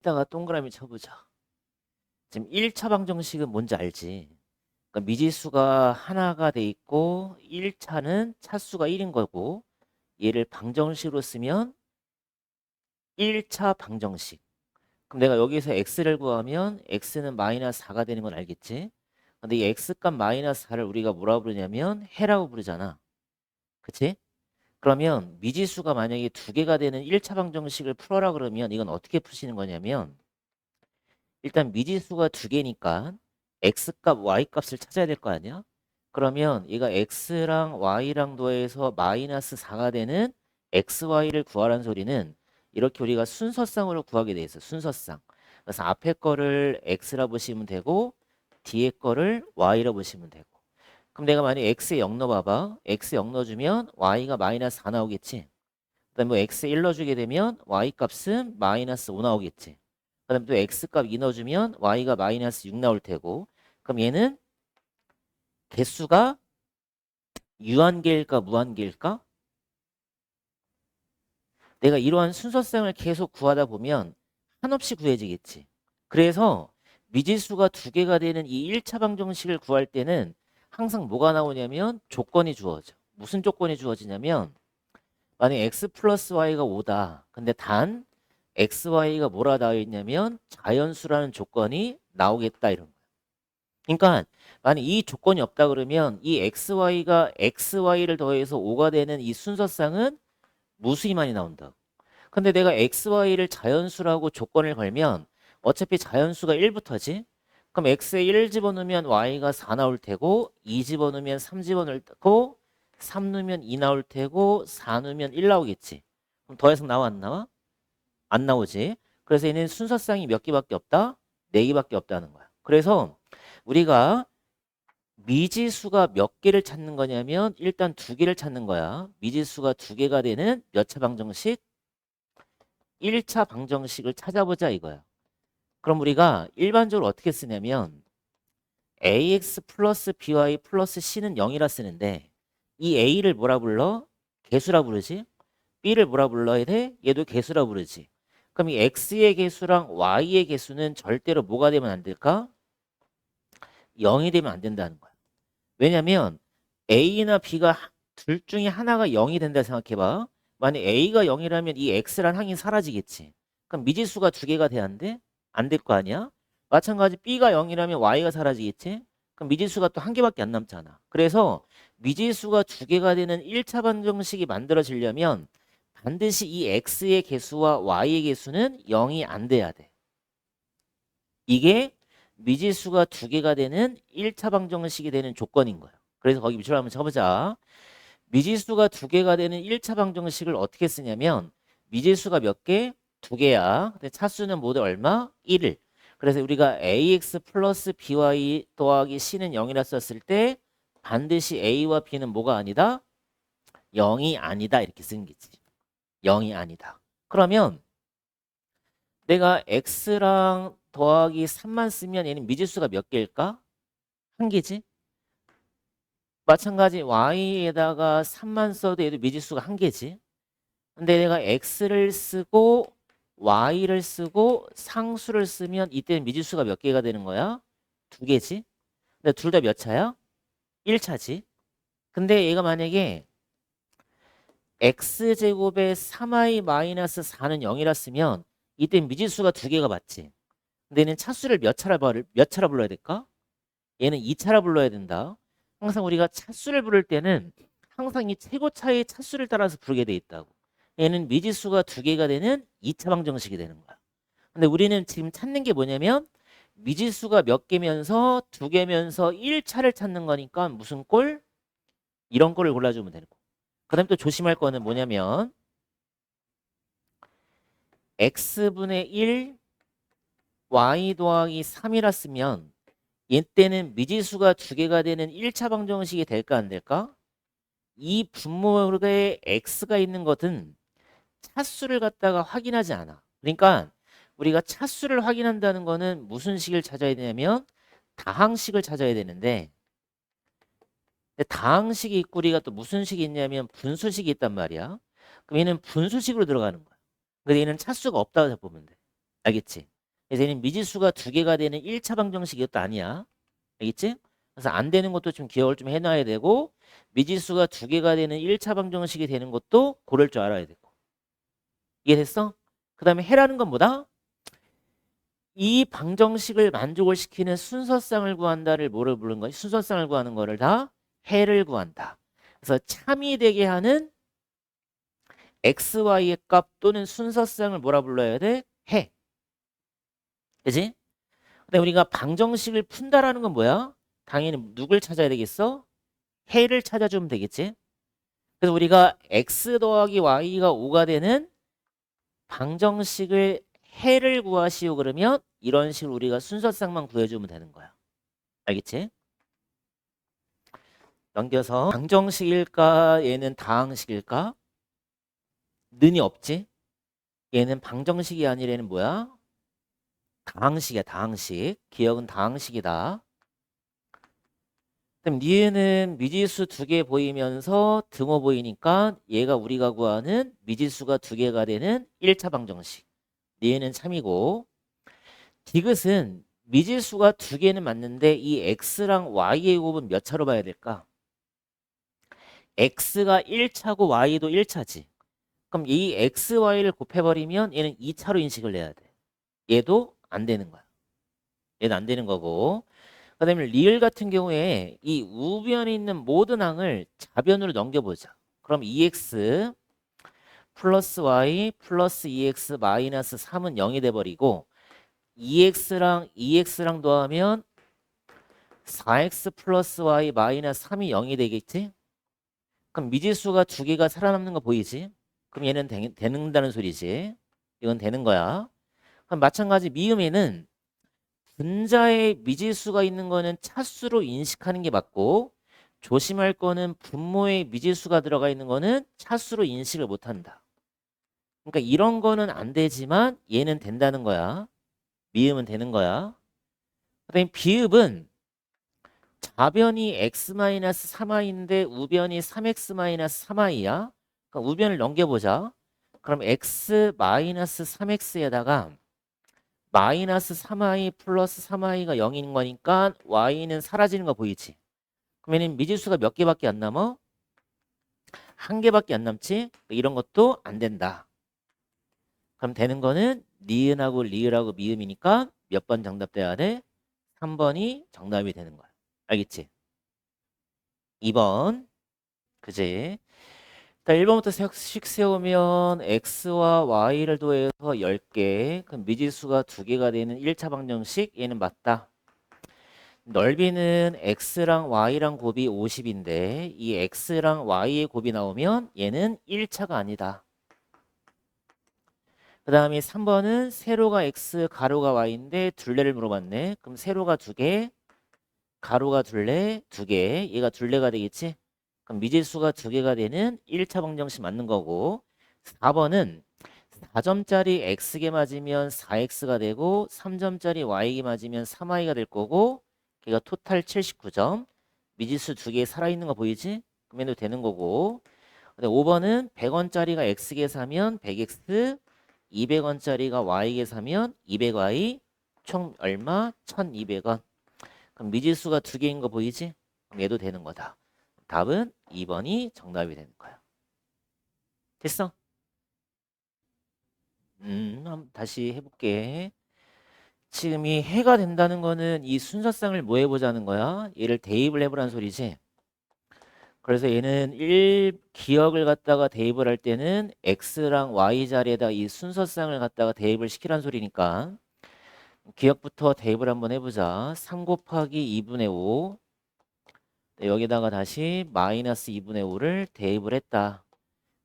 여기다가 동그라미 쳐보자. 지금 1차 방정식은 뭔지 알지? 그러니까 미지수가 하나가 돼 있고 1차는 차수가 1인 거고 얘를 방정식으로 쓰면 1차 방정식. 그럼 내가 여기서 x를 구하면 x는 마이너스 4가 되는 건 알겠지? 근데 이 x값 마이너스 4를 우리가 뭐라고 부르냐면 해라고 부르잖아. 그치? 그러면 미지수가 만약에 두 개가 되는 1 차 방정식을 풀어라 그러면 이건 어떻게 푸시는 거냐면 일단 미지수가 두 개니까 x값, y값을 찾아야 될 거 아니야? 그러면 얘가 x랑 y랑 더해서 마이너스 4가 되는 xy를 구하라는 소리는 이렇게 우리가 순서상으로 구하게 돼 있어. 순서상. 그래서 앞에 거를 x라 보시면 되고 뒤에 거를 y라 보시면 되고. 그럼 내가 만약 x에 0 넣어봐봐. x에 0 넣어주면 y가 마이너스 4 나오겠지. 그 다음에 뭐 x에 1 넣어주게 되면 y 값은 마이너스 5 나오겠지. 그 다음에 또 x값 2 넣어주면 y가 마이너스 6 나올 테고. 그럼 얘는 개수가 유한계일까 무한계일까? 내가 이러한 순서상을 계속 구하다 보면 한없이 구해지겠지. 그래서 미지수가 두 개가 되는 이 1차 방정식을 구할 때는 항상 뭐가 나오냐면 조건이 주어져. 무슨 조건이 주어지냐면 만약 x 플러스 y가 5다. 근데 단 x, y가 뭐라 나와 있냐면 자연수라는 조건이 나오겠다 이런 거야. 그러니까 만약 이 조건이 없다 그러면 이 x, y가 x, y를 더해서 5가 되는 이 순서상은 무수히만이 나온다. 근데 내가 x, y를 자연수라고 조건을 걸면 어차피 자연수가 1부터지. 그럼 x에 1 집어넣으면 y가 4 나올 테고 2 집어넣으면 3 집어넣을 테고 3 넣으면 2 나올 테고 4 넣으면 1 나오겠지. 그럼 더해서 나와 안 나와? 안 나오지. 그래서 얘는 순서상이 몇 개밖에 없다? 네 개밖에 없다는 거야. 그래서 우리가 미지수가 몇 개를 찾는 거냐면 일단 두 개를 찾는 거야. 미지수가 두 개가 되는 몇 차 방정식? 1차 방정식을 찾아보자 이거야. 그럼 우리가 일반적으로 어떻게 쓰냐면 ax 플러스 by 플러스 c는 0이라 쓰는데 이 a를 뭐라 불러? 개수라 부르지? b를 뭐라 불러야 돼? 얘도 개수라 부르지. 그럼 이 x의 개수랑 y의 개수는 절대로 뭐가 되면 안 될까? 0이 되면 안 된다는 거야. 왜냐면 a나 b가 둘 중에 하나가 0이 된다 생각해봐. 만약 a가 0이라면 이 x란 항이 사라지겠지. 그럼 미지수가 두 개가 돼야 안 돼? 안 될 거 아니야? 마찬가지 b가 0이라면 y가 사라지겠지? 그럼 미지수가 또 한 개밖에 안 남잖아. 그래서 미지수가 두 개가 되는 1차 방정식이 만들어지려면 반드시 이 x의 개수와 y의 개수는 0이 안 돼야 돼. 이게 미지수가 두 개가 되는 1차 방정식이 되는 조건인 거예요. 그래서 거기 밑줄 한번 쳐보자. 미지수가 두 개가 되는 1차 방정식을 어떻게 쓰냐면 미지수가 몇 개? 두 개야. 근데 차수는 모두 얼마? 1을. 그래서 우리가 ax 플러스 by 더하기 c는 0이라 썼을 때 반드시 a와 b는 뭐가 아니다? 0이 아니다 이렇게 쓰는 거지. 0이 아니다. 그러면 내가 x랑 더하기 3만 쓰면 얘는 미지수가 몇 개일까? 한 개지? 마찬가지 y에다가 3만 써도 얘도 미지수가 한 개지. 근데 내가 x를 쓰고 y를 쓰고 상수를 쓰면 이때는 미지수가 몇 개가 되는 거야? 두 개지. 근데 둘 다 몇 차야? 1차지. 근데 얘가 만약에 x제곱에 3i 마이너스 4는 0이라 쓰면 이때 미지수가 두 개가 맞지. 근데 얘는 차수를 몇 차라 불, 몇 차라 불러야 될까? 얘는 2차라 불러야 된다. 항상 우리가 차수를 부를 때는 항상 이 최고차의 차수를 따라서 부르게 돼 있다고. 얘는 미지수가 두 개가 되는 2차 방정식이 되는 거야. 근데 우리는 지금 찾는 게 뭐냐면 미지수가 몇 개면서 두 개면서 1차를 찾는 거니까 무슨 꼴? 이런 꼴을 골라주면 되는 거. 그 다음에 또 조심할 거는 뭐냐면 x분의 1 y 더하기 3이라 쓰면 이때는 미지수가 두 개가 되는 1차 방정식이 될까 안 될까? 이 분모에 x가 있는 것은 차수를 갖다가 확인하지 않아. 그러니까 우리가 차수를 확인한다는 거는 무슨 식을 찾아야 되냐면 다항식을 찾아야 되는데 다항식이 있고 우리가 또 무슨 식이 있냐면 분수식이 있단 말이야. 그럼 얘는 분수식으로 들어가는 거야. 근데 얘는 차수가 없다고 보면 돼. 알겠지? 그래서 얘는 미지수가 두 개가 되는 1차 방정식이 이것도 아니야. 알겠지? 그래서 안 되는 것도 좀 기억을 좀 해놔야 되고 미지수가 두 개가 되는 1차 방정식이 되는 것도 고를 줄 알아야 되고 이해됐어? 그 다음에 해라는 건 뭐다? 이 방정식을 만족을 시키는 순서쌍을 구한다를 뭐를 부르는 거지? 순서쌍을 구하는 거를 다 해를 구한다. 그래서 참이 되게 하는 x, y의 값 또는 순서쌍을 뭐라 불러야 돼? 해. 그지? 근데 우리가 방정식을 푼다라는 건 뭐야? 당연히 누굴 찾아야 되겠어? 해를 찾아주면 되겠지? 그래서 우리가 x 더하기 y가 5가 되는 방정식을 해를 구하시오 그러면 이런 식으로 우리가 순서쌍만 구해주면 되는 거야. 알겠지? 넘겨서 방정식일까? 얘는 다항식일까? 는이 없지? 얘는 방정식이 아니라 얘는 뭐야? 다항식이야, 다항식. 기억은 다항식이다. 그럼 니은은 미지수 두 개 보이면서 등호 보이니까 얘가 우리가 구하는 미지수가 두 개가 되는 1차 방정식. 니은은 참이고 디귿은 미지수가 두 개는 맞는데 이 x랑 y의 곱은 몇 차로 봐야 될까? x가 1차고 y도 1차지. 그럼 이 x, y를 곱해버리면 얘는 2차로 인식을 해야 돼. 얘도 안 되는 거야. 얘는 안 되는 거고. 그 다음에 리을 같은 경우에 이 우변에 있는 모든 항을 좌변으로 넘겨보자. 그럼 2x 플러스 y 플러스 2x 마이너스 3은 0이 돼버리고 2x랑 2x랑 더하면 4x 플러스 y 마이너스 3이 0이 되겠지? 그럼 미지수가 두 개가 살아남는 거 보이지? 그럼 얘는 되, 되는다는 소리지. 이건 되는 거야. 그럼 마찬가지 미음에는 분자에 미지수가 있는 거는 차수로 인식하는 게 맞고 조심할 거는 분모에 미지수가 들어가 있는 거는 차수로 인식을 못 한다. 그러니까 이런 거는 안 되지만 얘는 된다는 거야. 미음은 되는 거야. 그다음에 비읍은 좌변이 x-3i인데 우변이 3x-3i야. 그러니까 우변을 넘겨보자. 그럼 x-3x에다가 마이너스 3i 플러스 3i가 0인 거니까 y는 사라지는 거 보이지? 그러면 미지수가 몇 개밖에 안 남아? 한 개밖에 안 남지? 이런 것도 안 된다. 그럼 되는 거는 니은하고 리을하고 미음이니까 몇 번 정답 돼야 돼? 3번이 정답이 되는 거야. 알겠지? 2번. 그지? 자, 1번부터 씩 세우면 x와 y를 더해서 10개. 그럼 미지수가 2개가 되는 1차 방정식. 얘는 맞다. 넓이는 x랑 y랑 곱이 50인데 이 x랑 y의 곱이 나오면 얘는 1차가 아니다. 그 다음에 3번은 세로가 x, 가로가 y인데 둘레를 물어봤네. 그럼 세로가 2개, 가로가 둘레, 2개. 얘가 둘레가 되겠지? 그럼 미지수가 2개가 되는 1차 방정식 맞는 거고 4번은 4점짜리 x개 맞으면 4x가 되고 3점짜리 y개 맞으면 3y가 될 거고 걔가 토탈 79점 미지수 2개 살아있는 거 보이지? 그러면 되는 거고 근데 5번은 100원짜리가 x개 사면 100x 200원짜리가 y개 사면 200y 총 얼마? 1200원 그럼 미지수가 2개인 거 보이지? 그럼 얘도 되는 거다 답은 2번이 정답이 되는 거야. 됐어? 음, 한번 다시 해볼게. 지금 이 해가 된다는 거는 이 순서쌍을 뭐 해보자는 거야? 얘를 대입을 해보라는 소리지. 그래서 얘는 1 기억을 갖다가 대입을 할 때는 x랑 y 자리에다 이 순서쌍을 갖다가 대입을 시키란 소리니까 기억부터 대입을 한번 해보자. 3 곱하기 2분의 5 네, 여기다가 다시 마이너스 2분의 5를 대입을 했다.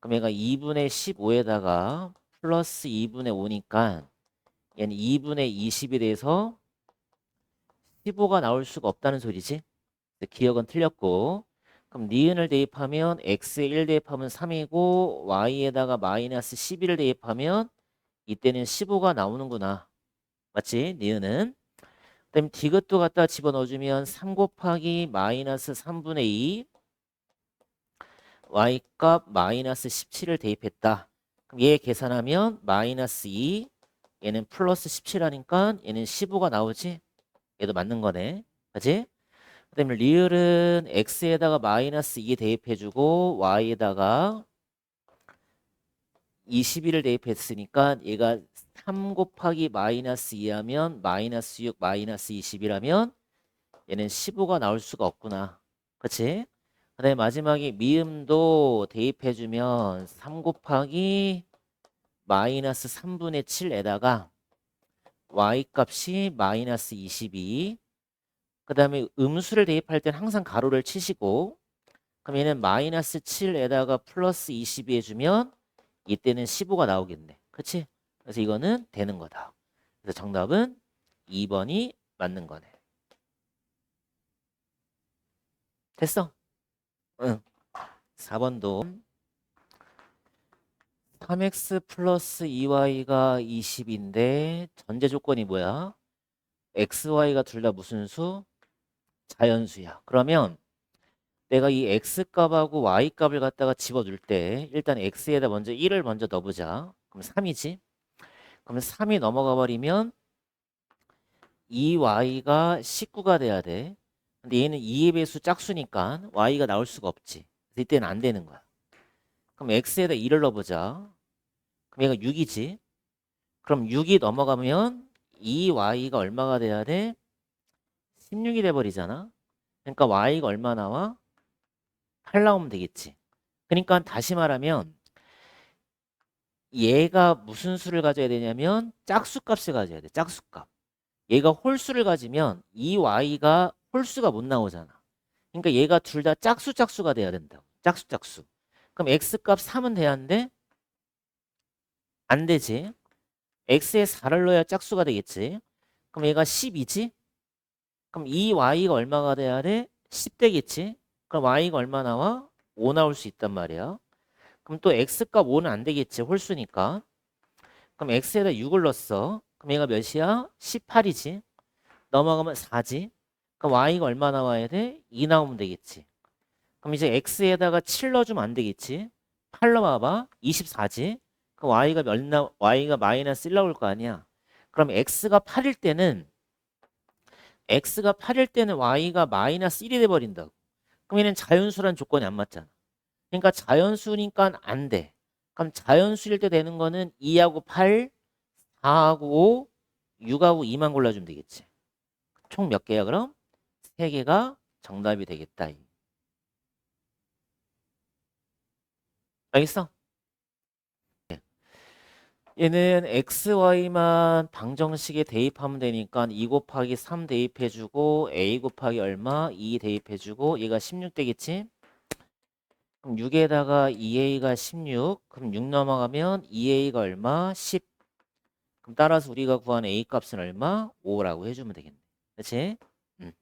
그럼 얘가 2분의 15에다가 플러스 2분의 5니까 얘는 2분의 20이 돼서 15가 나올 수가 없다는 소리지. 기억은 틀렸고 그럼 니은을 대입하면 x에 1 대입하면 3이고 y에다가 마이너스 11을 대입하면 이때는 15가 나오는구나. 맞지? 니은은 그다음에 디귿도 갖다 집어넣어주면 3 곱하기 마이너스 3분의 2 y값 마이너스 17을 대입했다. 그럼 얘 계산하면 마이너스 2 얘는 플러스 17 하니까 얘는 15가 나오지? 얘도 맞는 거네. 그지? 그 다음에 리을은 x에다가 마이너스 2 대입해주고 y에다가 21을 대입했으니까 얘가 3 곱하기 마이너스 2 하면 마이너스 6 마이너스 21하면 얘는 15가 나올 수가 없구나. 그치? 그 다음에 마지막에 미음도 대입해주면 3 곱하기 마이너스 3분의 7에다가 y 값이 마이너스 22. 그 다음에 음수를 대입할 땐 항상 가로를 치시고 그럼 얘는 마이너스 7에다가 플러스 22 해주면 이때는 15가 나오겠네. 그치? 그래서 이거는 되는 거다. 그래서 정답은 2번이 맞는 거네. 됐어? 응. 4번도 3x 플러스 2y가 20인데 전제 조건이 뭐야? xy가 둘 다 무슨 수? 자연수야. 그러면 내가 이 x 값하고 y 값을 갖다가 집어넣을 때 일단 x에다 먼저 1을 먼저 넣어보자. 그럼 3이지? 그럼 3이 넘어가 버리면 2y가 19가 돼야 돼. 근데 얘는 2의 배수 짝수니까 y가 나올 수가 없지. 그래서 이때는 안 되는 거야. 그럼 x에다 2를 넣어보자. 그럼 얘가 6이지. 그럼 6이 넘어가면 2y가 얼마가 돼야 돼? 16이 돼버리잖아. 그러니까 y가 얼마 나와? 8 나오면 되겠지. 그러니까 다시 말하면 얘가 무슨 수를 가져야 되냐면 짝수 값을 가져야 돼. 짝수 값. 얘가 홀수를 가지면 이 y가 홀수가 못 나오잖아. 그러니까 얘가 둘 다 짝수 짝수가 돼야 된다. 짝수 짝수. 그럼 x 값 3은 돼야 하는데 안 되지. x에 4를 넣어야 짝수가 되겠지. 그럼 얘가 10이지. 그럼 이 y가 얼마가 돼야 돼? 10 되겠지. 그럼 y가 얼마 나와? 5 나올 수 있단 말이야. 그럼 또 x값 5는 안 되겠지. 홀수니까. 그럼 x에다 6을 넣었어. 그럼 얘가 몇이야? 18이지. 넘어가면 4지. 그럼 y가 얼마 나와야 돼? 2 나오면 되겠지. 그럼 이제 x에다가 7 넣어주면 안 되겠지. 8 넣어봐봐. 24지. 그럼 y가 몇 나, y가 마이너스 1 나올 거 아니야. 그럼 x가 8일 때는 x가 8일 때는 y가 마이너스 1이 돼버린다고. 얘는 자연수란 조건이 안 맞잖아. 그러니까 자연수니까 안 돼. 그럼 자연수일 때 되는 거는 2하고 8, 4하고 5, 6하고 2만 골라주면 되겠지. 총 몇 개야 그럼? 3개가 정답이 되겠다. 알겠어? 네. 얘는 xy만 방정식에 대입하면 되니까 2 곱하기 3 대입해주고 a 곱하기 얼마? 2 대입해주고 얘가 16 되겠지? 그럼 6에다가 2a가 16 그럼 6 넘어가면 2a가 얼마? 10 그럼 따라서 우리가 구한 a 값은 얼마? 5라고 해주면 되겠네 그렇지? 음.